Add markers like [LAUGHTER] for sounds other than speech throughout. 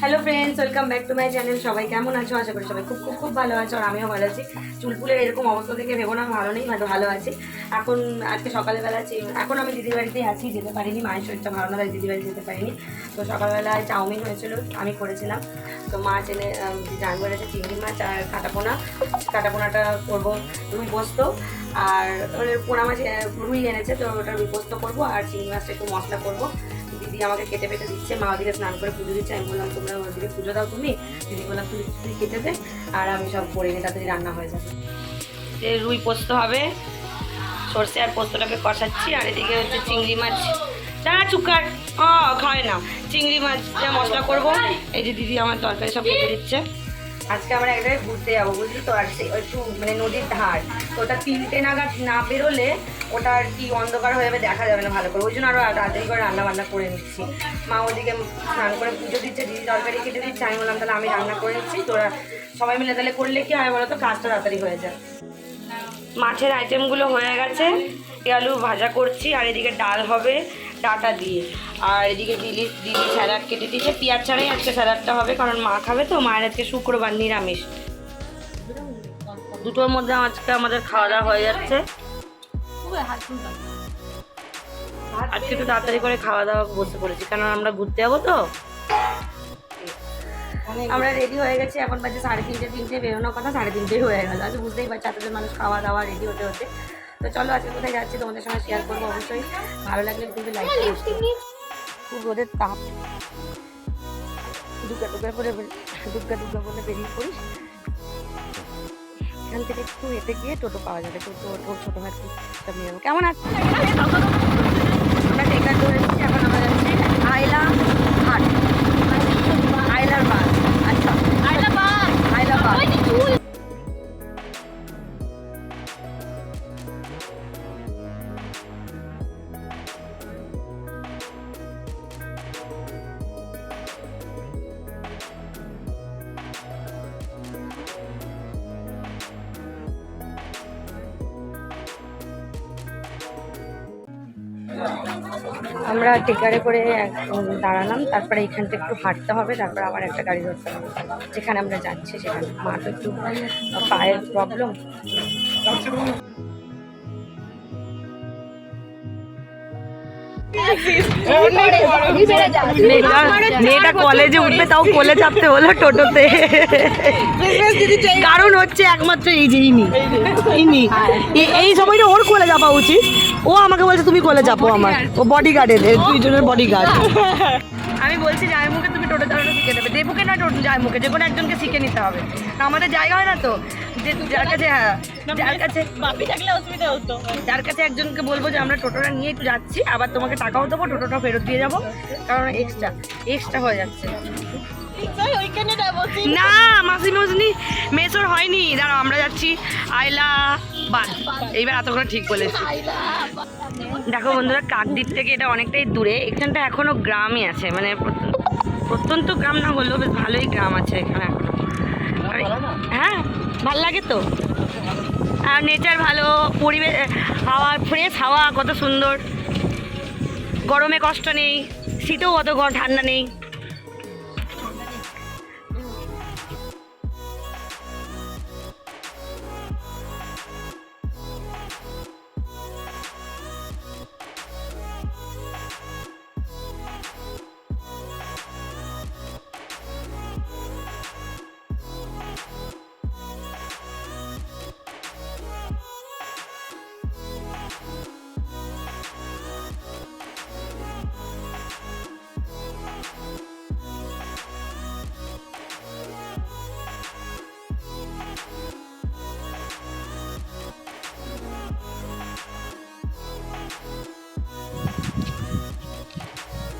Hello friends welcome back to my channel সবাই কেমন আছো? আশা করি সবাই খুব খুব খুব ভালো আছো আর আমিও ভালো আছি। চুলপুলের এরকম অবস্থা থেকে ভেবো না, ভালো নেই হয়তো ভালো আছি। এখন, আজকে সকালবেলা এখন আমি দিদির বাড়িতেই আছি, যেতে পারিনি, মায়ের শরীরটা ভালো না দিদির বাড়ি যেতে পারিনি। তো সকালবেলায় চাউমিন হয়েছিল, আমি করেছিলাম। তো মাছ এনে জান করেছে চিংড়ি মাছ আর কাটাপোনা। কাটাপোনাটা করব, রুই পোস্ত। আর ওর পোনা মাছ রুই এনেছে, তো ওটা রুই পোস্ত করব আর চিংড়ি মাছটা একটু মশলা করব। দিদি আমাকে কেটে পেটে দিচ্ছে, মা ওদিকে স্নান করে পুজো দিচ্ছে, আমি বললাম, তোমরা ওদিকে পুজো দাও তুমি। দিদি বললাম তুই তুই কেটে দে আর আমি সব করে নিই তাড়াতাড়ি রান্না হয়ে যাবে। যে রুই পোস্ত হবে, সর্ষে আর পোস্তটাকে কষাচ্ছি, আর এদিকে হচ্ছে চিংড়ি মাছ। না চুকার খায় না। চিংড়ি মাছ মশলা করব, এই যে দিদি আমার তরকারি সব কেটে দিচ্ছে। আজকে আমরা এক জায়গায় ঘুরতে যাব, বুঝলি তো? আর একটু মানে নদীর ধার। তো ওটা তিনটে নাগাদ না বেরোলে ওটা আর কি অন্ধকার হয়ে যাবে, দেখা যাবে না ভালো করে। ওই জন্য আরও তাড়াতাড়ি করে রান্না বান্না করে নিচ্ছি। মা ওদিকে স্নান করে পুজো দিচ্ছে, দিদি তরকারি কেটে দিচ্ছে, আমি বললাম, তাহলে আমি রান্না করে নিচ্ছি, তোরা সবাই মিলে তাহলে করলে কি হয় বলো তো কাজটা তাড়াতাড়ি হয়ে যায়। মাছের আইটেমগুলো হয়ে গেছে আলু ভাজা করছি, আর এদিকে ডাল হবে। ডাটা দিয়ে। আর এদিকে দিদি দিদি স্যালাড কেটে দিয়েছে। পেঁয়াজ ছাড়াই আজকে স্যালাডটা হবে, কারণ মা খাবে তো, মায়ের আজকে শুক্রবার নিরামিষ। দুটোর মধ্যে আজকে আমাদের খাওয়া দাওয়া হয়ে যাচ্ছে। আজকে একটু তাড়াতাড়ি করে খাওয়া দাওয়া বসে পড়েছি কারণ আমরা ঘুরতে যাব তো। আমরা রেডি হয়ে গেছি, এখন বাজে সাড়ে তিনটে তিনটে বেরোনোর কথা, সাড়ে তিনটেই হয়ে গেল। আজ বুঝতেই পারছি, এতজন মানুষ খাওয়া দাওয়া রেডি হতে হতে। তো চলো আজকে কোথায় যাচ্ছি তোমাদের সঙ্গে শেয়ার করব অবশ্যই। ভালো লাগলে কিন্তু লাইক খুব রোদের তাপ। দুর্গা দুর্গা করে দুর্গা দুর্গা বলে বেরিয়ে পড়ি এখান থেকে একটু হেঁটে গিয়ে টোটো পাওয়া যাবে। টোটো টোটো ছোটো সব নিয়ে কেমন আছে আমরা টেকার ধরে এখন আমরা যাচ্ছি আইলা আমরা টেকারে করে দাঁড়ালাম, তারপরে এখান থেকে একটু হাঁটতে হবে, তারপর আবার একটা গাড়ি ধরতে হবে। যেখানে আমরা যাচ্ছি, সেখানে মা তো একটু পায়ের প্রবলেম মেয়েটা কলেজে উঠবে, তাও কোলে চাপতে হলো টোটোতে। কারণ হচ্ছে একমাত্র এই যে ইনি। ইনি। এই সময়টা ওর কোলে যাওয়া উচিত। ও আমাকে বলছে তুমি কোলে চাপো আমার। ও বডি গার্ডের দুইজনের বডি গার্ড [LAUGHS] আমি বলছি যে মুখে তুমি টোটো চালানো শিখে দেবে। দেবুকে না টোটো যায় মুখে যে কোনো একজনকে শিখে নিতে হবে। আমাদের জায়গা হয় না তো? যে যার কাছে হ্যাঁ যার কাছে বাপি থাকলে অসুবিধা হতো। যার কাছে একজনকে বলব যে আমরা টোটোটা নিয়ে একটু যাচ্ছি আবার তোমাকে টাকাও দেবো টোটোটা ফেরত দিয়ে যাব। কারণ এক্সট্রা এক্সট্রা হয়ে যাচ্ছে। যাব না মাসি মাসনি মেসর হয়নি। দাঁড়াও, আমরা যাচ্ছি আইলা বাদ এইবার এতক্ষণ ঠিক বলেছি। দেখো বন্ধুরা, কাকদ্বীপ থেকে এটা অনেকটাই দূরে। এখানটা এখনও গ্রামই আছে মানে প্রত্যন্ত- গ্রাম না হলেও বেশ ভালোই গ্রাম আছে এখানে হ্যাঁ ভালো লাগে তো? আর নেচার ভালো পরিবেশ হাওয়া ফ্রেশ হাওয়া, কত সুন্দর। গরমে কষ্ট নেই, শীতেও অত ঠান্ডা নেই।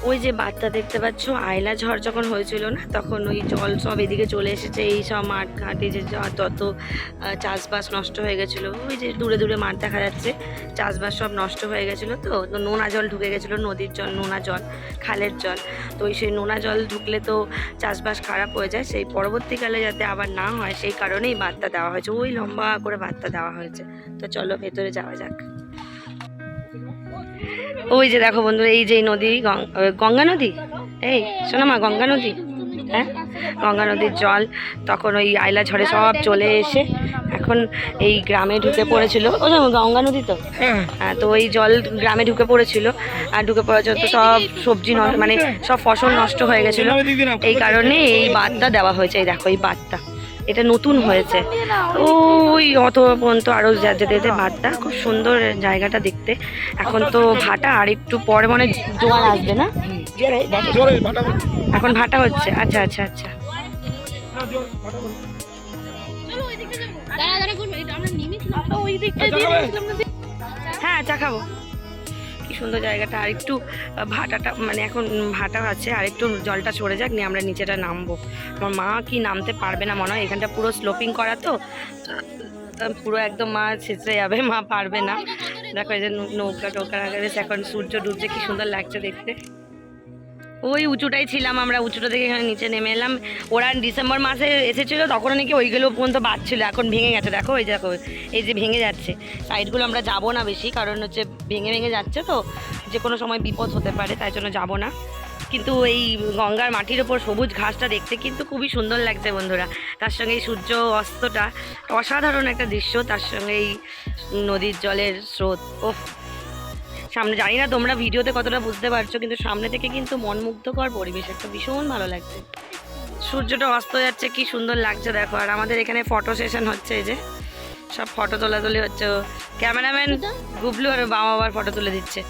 ওই যে বাচ্চা দেখতে পাচ্ছ, আয়লা ঝড় যখন হয়েছিল না, তখন ওই জল সব এদিকে চলে এসেছে, এই সব মাঠ ঘাটে যে যত চাষবাস নষ্ট হয়ে গেছিল। ওই যে দূরে দূরে মাঠ দেখা যাচ্ছে, চাষবাস সব নষ্ট হয়ে গেছিল তো তো নোনা জল ঢুকে গেছিল, নদীর জল, নোনা জল, খালের জল। তো ওই সেই নোনা জল ঢুকলে তো চাষবাস খারাপ হয়ে যায়, সেই পরবর্তীকালে যাতে আবার না হয়, সেই কারণেই বার্তা দেওয়া হয়েছে, ওই লম্বা করে বার্তা দেওয়া হয়েছে। তো চলো ভেতরে যাওয়া যাক। ওই যে দেখো বন্ধুরা এই যে নদী গঙ্গা নদী? এই শোনো মা গঙ্গা নদী? হ্যাঁ? গঙ্গা নদীর জল তখন ওই আইলা ঝড়ে সব চলে এসে এখন এই গ্রামে ঢুকে পড়েছিল। ও গঙ্গা নদী তো? হ্যাঁ। তো ওই জল গ্রামে ঢুকে পড়েছিল। আর ঢুকে পড়ার জন্য তো সব সবজি মানে সব ফসল নষ্ট হয়ে গেছিল। এই কারণে এই বাঁধটা দেওয়া হয়েছে। এই দেখো এই বাঁধটা। এটা নতুন হয়েছে। ওই অত পর্যন্ত আরও যা- যেতে যেতে বাঁধটা খুব সুন্দর জায়গাটা দেখতে। এখন তো ভাটা আর একটু পরে মনে হয় জোয়ার আসবে না? এখন ভাটা হচ্ছে আচ্ছা আচ্ছা আচ্ছা। দাঁড়া দাঁড়া করবে এটা আমরা নেমেছিলাম তো ওই দিকটা দিয়ে নেমেছিলাম না হ্যাঁ চা খাব। সুন্দর জায়গাটা, আর একটু ভাটাটা মানে এখন ভাটা আছে, আর একটু জলটা সরে যাক, নিয়ে আমরা নিচেটা নামবো। আমার মা কি নামতে পারবে না, মনে হয় এখানটা পুরো স্লোপিং করা তো? পুরো একদম মা ছেঁচড়ে যাবে, মা পারবে না। দেখো এই যে নৌকা টৌকা এখন সূর্য ডুবছে, কি সুন্দর লাগছে দেখতে। ওই উঁচুটাই ছিলাম আমরা, উঁচুটা থেকে এখানে নিচে নেমে এলাম। ওরা ডিসেম্বর মাসে এসেছিল তখন নাকি ওইগুলো পর্যন্ত বাঁচছিল এখন ভেঙে গেছে। দেখো, এই দেখো, এই যে ভেঙে যাচ্ছে। সাইডগুলো আমরা যাব না বেশি, কারণ হচ্ছে ভেঙে ভেঙে যাচ্ছে তো, যে কোনো সময় বিপদ হতে পারে, তাই জন্য যাব না। কিন্তু এই গঙ্গার মাটির ওপর সবুজ ঘাসটা দেখতে কিন্তু খুবই সুন্দর লাগছে বন্ধুরা। তার সঙ্গে এই সূর্য অস্তটা অসাধারণ একটা দৃশ্য, তার সঙ্গে এই নদীর জলের স্রোত। ওফ সামনে জানি না তোমরা ভিডিওতে কতটা বুঝতে পারছ কিন্তু সামনে থেকে কিন্তু মনমুগ্ধকর পরিবেশ একটা ভীষণ ভালো লাগছে। সূর্যটা অস্ত যাচ্ছে কি সুন্দর লাগছে দেখো। আর আমাদের এখানে ফটো সেশন হচ্ছে এই যে সব ফটো তোলাতুলি হচ্ছে ক্যামেরাম্যান গুবলু আর বাবা বাবার ফটো তুলে দিচ্ছে।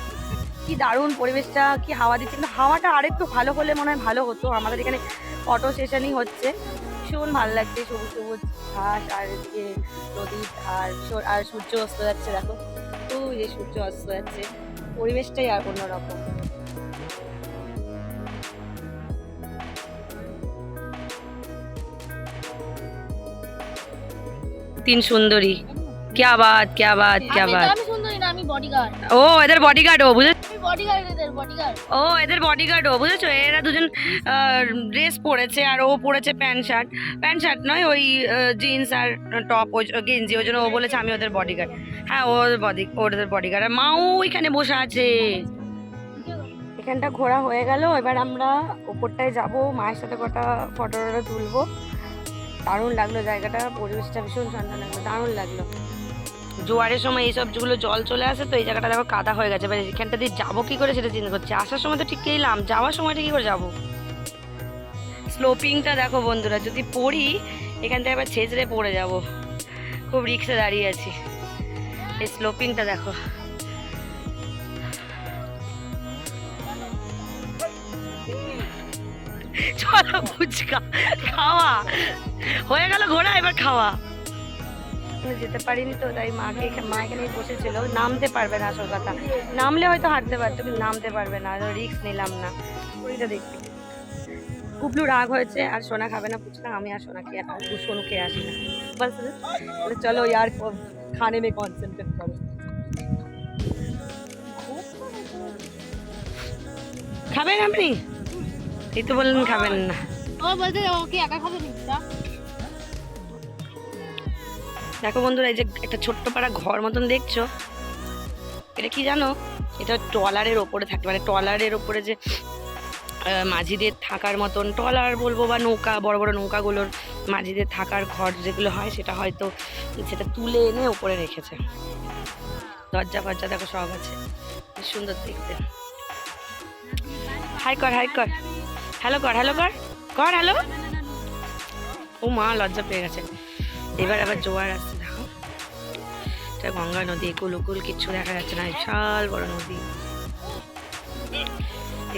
কি দারুণ পরিবেশটা কি হাওয়া দিচ্ছে কিন্তু হাওয়াটা আরেকটু ভালো হলে মনে হয় ভালো হতো। আমাদের এখানে ফটো সেশনই হচ্ছে। ভীষণ ভালো লাগছে সবুজ সবুজ ঘাস আর এদিকে নদীর আর আর সূর্য অস্ত যাচ্ছে দেখো। তো যে সূর্য অস্ত যাচ্ছে। পরিবেশটাই আর অন্যরকম তিন সুন্দরী क्या बात क्या बात क्या আমি बात আমি সুন্দরী না আমি বডিগার্ড ও এদের বডিগার্ড ও বুঝেছো আমি বডিগার্ড এদের বডিগার্ড ও, এদের বডিগার্ড ও, বুঝেছ? এরা দুজন ড্রেস পরেছে আর ও পরেছে প্যান্ট শার্ট। প্যান্ট শার্ট নয়, ওই জিন্স আর টপ ওই গেঞ্জি, ওই জন্য ও বলেছে আমি ওদের বডিগার্ড হ্যাঁ ওদের বডি ওদের বডিগার্ড আর মাও ওইখানে বসে আছে। এখানটা ঘোরা হয়ে গেল, এবার আমরা ওপরটায় যাব, মায়ের সাথে কটা ফটো তুলবো। দারুণ লাগল জায়গাটা, পরিবেশটা ভীষণ ঠান্ডা লাগল, দারুণ লাগল। জোয়ারের সময় এইসব যেগুলো জল চলে আসে তো এই জায়গাটা দেখো কাদা হয়ে গেছে। এবার এখানটা দিয়ে যাব কি করে সেটা চিন্তা করছি। আসার সময় তো ঠিক এলাম যাওয়ার সময়টা কি করে যাব? স্লোপিংটা দেখো বন্ধুরা, যদি পড়ি, এখান থেকে আবার ছেঁচড়ে পড়ে যাব। খুব রিক্সে দাঁড়িয়ে আছি। এই স্লোপিংটা দেখো। চলো ফুচকা, খাওয়া। হয়ে গেল ঘোরা এবার খাওয়া। আমি যেতে পারিনি তো, তাই মাকে এখানে মা এখানেই বসেছিল। নামতে পারবে না আসল কথা। নামলে হয়তো হাঁটতে পারতো, কিন্তু নামতে পারবে না রিস্ক নিলাম না। ওইটা দেখতে। কুবলু রাগ হয়েছে, আর সোনা খাবে না পুচকা আমি আর সোনা খেয়ে সোনু খেয়ে আসি না। বাস চলো यार খানে মে কনসেন্ট্রেট করো। খাবেন আপনি? এই তো বললেন খাবেন না। ও বলতে ওকে একা খাবে নিকটা দেখো বন্ধুরা, এই যে একটা ছোট্ট পাড়া ঘর মতন দেখছ? এটা কি জানো? এটা ট্রলারের ওপরে থাকে মানে ট্রলারের ওপরে যে মাঝিদের থাকার মতন ট্রলার বলব বা নৌকা, বড় বড় নৌকাগুলোর মাঝিদের থাকার ঘর যেগুলো হয়, সেটা হয়তো সেটা তুলে এনে ওপরে রেখেছে। দরজা ফরজা দেখো সব আছে। সুন্দর দেখতে। হাই কর হাই কর। হ্যালো কর হ্যালো কর। কর, হ্যালো। ও মা, লজ্জা পেয়ে গেছে। এবার আবার জোয়ার আসছে দেখো। এটা গঙ্গা নদী একুল কিচ্ছু দেখা যাচ্ছে না, বিশাল বড় নদী।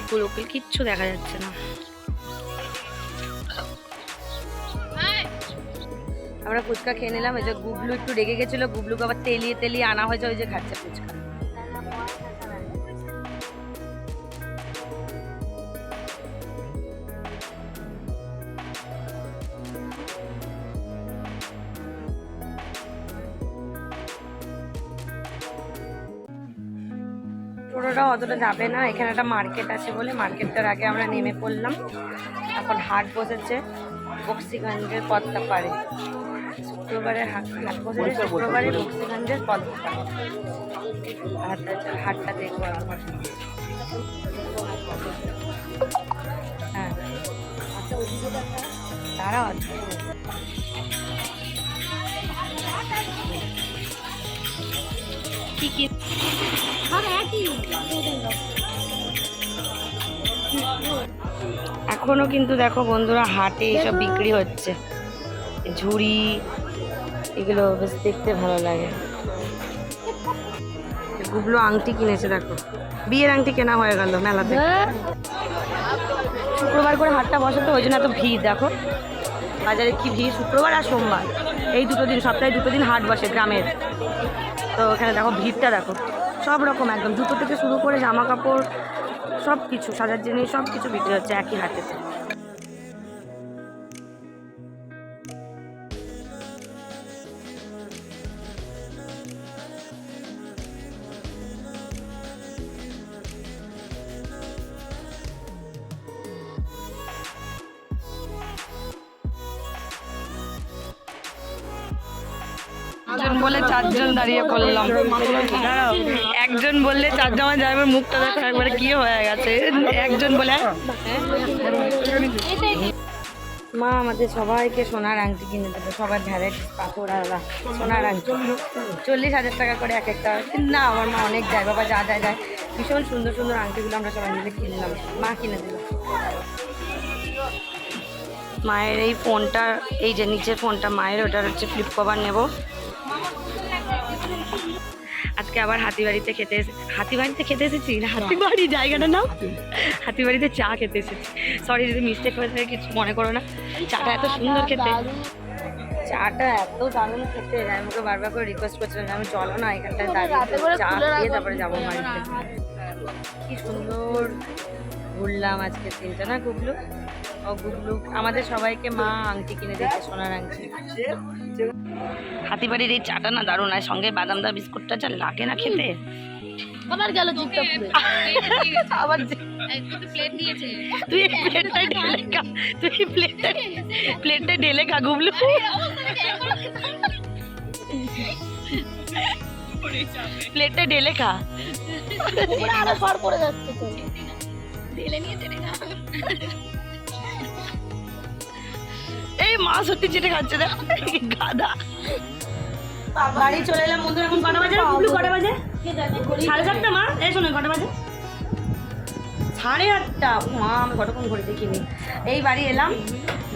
একুল কিচ্ছু দেখা যাচ্ছে না। আমরা ফুচকা খেয়ে নিলাম ওই যে গুবলু একটু রেগে গেছিল, গুবলুকে আবার তেলিয়ে তেলিয়ে আনা হয়েছে, ওই যে খাচ্ছে ফুচকা। টোটোটা অতটা যাবে না। এখানে একটা মার্কেট আছে বলে মার্কেটটার আগে আমরা নেমে পড়লাম। এখন হাট বসেছে বক্সিগঞ্জের পথটা পারে শুক্রবারে হাট হাট বসে শুক্রবারে মুক্সিগঞ্জের পদটা হাটটা হাটটা দেখব একবার হ্যাঁ। তারা আছে এখনও কিন্তু দেখো বন্ধুরা হাটে এসব বিক্রি হচ্ছে। ঝুড়ি এগুলো বেশ দেখতে ভালো লাগে। গুবলো আংটি কিনেছে দেখো। বিয়ের আংটি কেনা হয়ে গেল মেলাতে। শুক্রবার করে হাটটা বসে তো ওই জন্য এত ভিড় দেখো। বাজারে কি ভিড় শুক্রবার আর সোমবার। এই দুটো দিন সপ্তাহে দুটো দিন হাট বসে গ্রামের। তো ওখানে দেখো ভিড়টা দেখো। সব রকম একদম। জুতো থেকে শুরু করে জামা কাপড় সব কিছু সাজার জিনিস সব কিছু বিক্রি হচ্ছে একই হাটেতে একজন বলে চারজন দাঁড়িয়ে পড়লাম একজন বললে চারজন আমার যাবে মুখটা দেখো একবারে কি হয়ে গেছে। একজন বলে মা আমাদের সবাইকে সোনার আংটি কিনে দেবে সবার ভ্যারাইটিস পাথর আলাদা সোনার আংটি। চল্লিশ হাজার টাকা করে এক একটা। না আমার মা অনেক যায় বাবা যা যায় যায় ভীষণ সুন্দর সুন্দর আংটিগুলো আমরা সবাই মিলে কিনলাম। মা কিনে দিল মায়ের এই ফোনটা এই যে নিচের ফোনটা মায়ের ওটার হচ্ছে ফ্লিপ কভার নেব। আজকে আবার হাতিবাড়িতে খেতে হাতিবাড়িতে খেতে এসেছি? না হাতিবাড়ি জায়গাটা নাম? হাতিবাড়িতে চা খেতে এসেছি। সরি যদি মিস্টেক হয়ে থাকে কিছু মনে করো না। চাটা এত সুন্দর খেতে। চাটা এত দারুণ খেতে। আমি ওকে বারবার করে রিকোয়েস্ট করছিলাম আমি চলো না এখানটায় দাঁড়িয়ে চা খেয়ে তারপরে যাব বাড়িতে। কি সুন্দর। ঘুরলাম আজকে দিনটা না গুবলু ও গুবলু আমাদের সবাইকে মা আংটি কিনে দিয়েছে সোনার আংটি। হাতিবাড়ির এই চাটা না দারুণ আর সঙ্গে বাদামদা বিস্কুটটা যা লাগে না খেতে। আমার গেল জিপটা পুরো আবার প্লেট দিয়েছে তুই এই প্লেটটাই ঢেলে খা তুই প্লেটটা প্লেটটা ঢেলে খা গুবলু। প্লেটটা ঢেলে খা। ওরা আরও সর পড়ে যাচ্ছে তো। ঢেলে নিয়ে ঢেলে এই মা সত্যি চেটে খাচ্ছে দেখ গাদা বাড়ি চলে এলাম বন্ধু এখন কটা বাজে? রে? গুবলু কটা বাজে? সাড়ে সাতটা মা। এই শোনো কটা বাজে? সাড়ে আটটা। ও মা আমি কতক্ষণ ঘুরে দেখিনি। এই বাড়ি এলাম।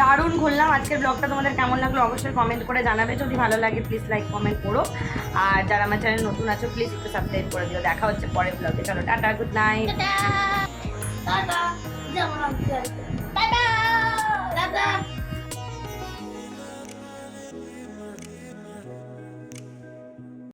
দারুণ ঘুরলাম। আজকের ব্লগটা তোমাদের কেমন লাগল অবশ্যই কমেন্ট করে জানাবে। যদি ভালো লাগে প্লিজ লাইক কমেন্ট করো। আর যারা আমার চ্যানেল নতুন আছো প্লিজ একটু সাবস্ক্রাইব করে দিও। দেখা হচ্ছে পরের ব্লগে চলো টাটা গুড নাইট টাটা।